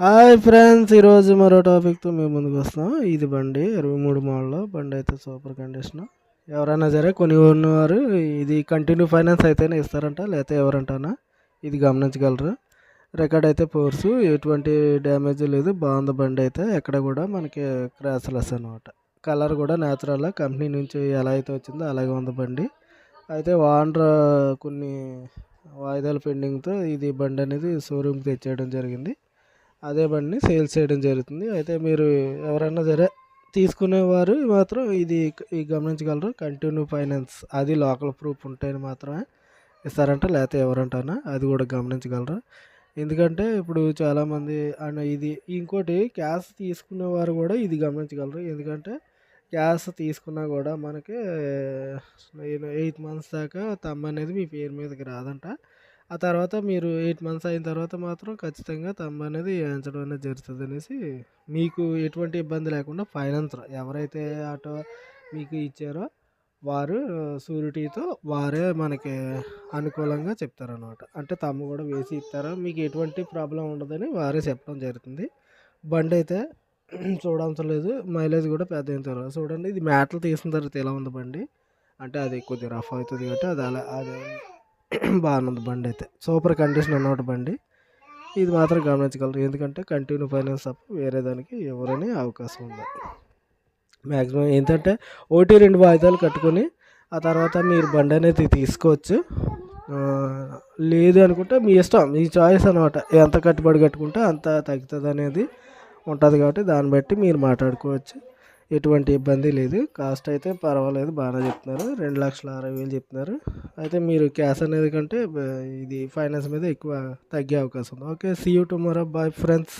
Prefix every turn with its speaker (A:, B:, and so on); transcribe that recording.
A: Hi friends ఈరోజు మరో టాపిక్తో మేము ముందుకు వస్తాం. ఇది బండి ఇరవై మూడు మోడల్. బండి అయితే సూపర్ కండిషన్. ఎవరైనా సరే కొని ఉన్నవారు ఇది కంటిన్యూ ఫైనాన్స్ అయితేనే ఇస్తారంట లేకపోతే ఎవరంటానా? ఇది గమనించగలరు. రికార్డ్ అయితే ఫోర్సు ఎటువంటి డ్యామేజ్ లేదు. బాగుంది బండి అయితే ఎక్కడ కూడా మనకి క్రాస్లెస్ అనమాట కలర్ కూడా న్యాచురల్ కంపెనీ నుంచి ఎలా అయితే వచ్చిందో అలాగే ఉంది బండి. అయితే వాండ్ర కొన్ని వాయిదాల పెండింగ్తో ఇది బండి అనేది షోరూమ్కి తెచ్చేయడం జరిగింది. అదే బండిని సేల్స్ చేయడం జరుగుతుంది. అయితే మీరు ఎవరైనా సరే తీసుకునేవారు మాత్రం ఇది గమనించగలరు. కంటిన్యూ ఫైనాన్స్ అది లోకల్ ప్రూఫ్ ఉంటే మాత్రమే ఇస్తారంట. లేకపోతే ఎవరంటానా అది కూడా గమనించగలరు. ఎందుకంటే ఇప్పుడు చాలామంది అండ్ ఇది ఇంకోటి క్యాష్ తీసుకునేవారు కూడా ఇది గమనించగలరు. ఎందుకంటే క్యాష్ తీసుకున్నా కూడా మనకి ఎయిత్ మంత్స్ దాకా తమ్మ అనేది మీ పేరు మీదకి రాదంట. ఆ తర్వాత మీరు ఎయిట్ మంత్స్ అయిన తర్వాత మాత్రం ఖచ్చితంగా తమ్ము అనేది వేయించడం అనేది జరుగుతుంది అనేసి మీకు ఎటువంటి ఇబ్బంది లేకుండా ఫైనాన్సర్ ఎవరైతే ఆటో మీకు ఇచ్చారో వారు షూరిటీతో వారే మనకి అనుకూలంగా చెప్తారనమాట అంటే తమ్ము కూడా వేసి ఇస్తారో? మీకు ఎటువంటి ప్రాబ్లం ఉండదని వారే చెప్పడం జరుగుతుంది. బండి అయితే చూడవసరం లేదు. మైలేజ్ కూడా పెద్ద అయిన తర్వాత చూడండి. ఇది మ్యాట్లు తీసిన తర్వాత ఎలా ఉంది బండి? అంటే అది కొద్దిగా రఫ్ అవుతుంది కాబట్టి అది అలా అది బాగుంది బండి అయితే. సూపర్ కండిషన్ అన్నమాట బండి. ఇది మాత్రం గమనించగలరు. ఎందుకంటే కంటిన్యూ ఫైనాన్స్ తప్ప వేరే దానికి ఎవరని అవకాశం ఉంది మ్యాక్సిమం ఏంటంటే ఒకటి రెండు వాయిదాలు కట్టుకొని ఆ తర్వాత మీరు బండి అనేది తీసుకోవచ్చు. లేదు అనుకుంటే మీ ఇష్టం మీ చాయిస్ అనమాట ఎంత కట్టుబడి కట్టుకుంటే అంత తగ్గుతుంది అనేది ఉంటుంది కాబట్టి దాన్ని బట్టి మీరు మాట్లాడుకోవచ్చు. ఎటువంటి ఇబ్బంది లేదు. కాస్ట్ అయితే పర్వాలేదు బాగానే చెప్తున్నారు. రెండు లక్షల అరవై వేలు చెప్తున్నారు. అయితే మీరు క్యాష్ అనేది కంటే ఇది ఫైనాన్స్ మీద ఎక్కువ తగ్గే అవకాశం ఉంది. Okay see you tomorrow bye friends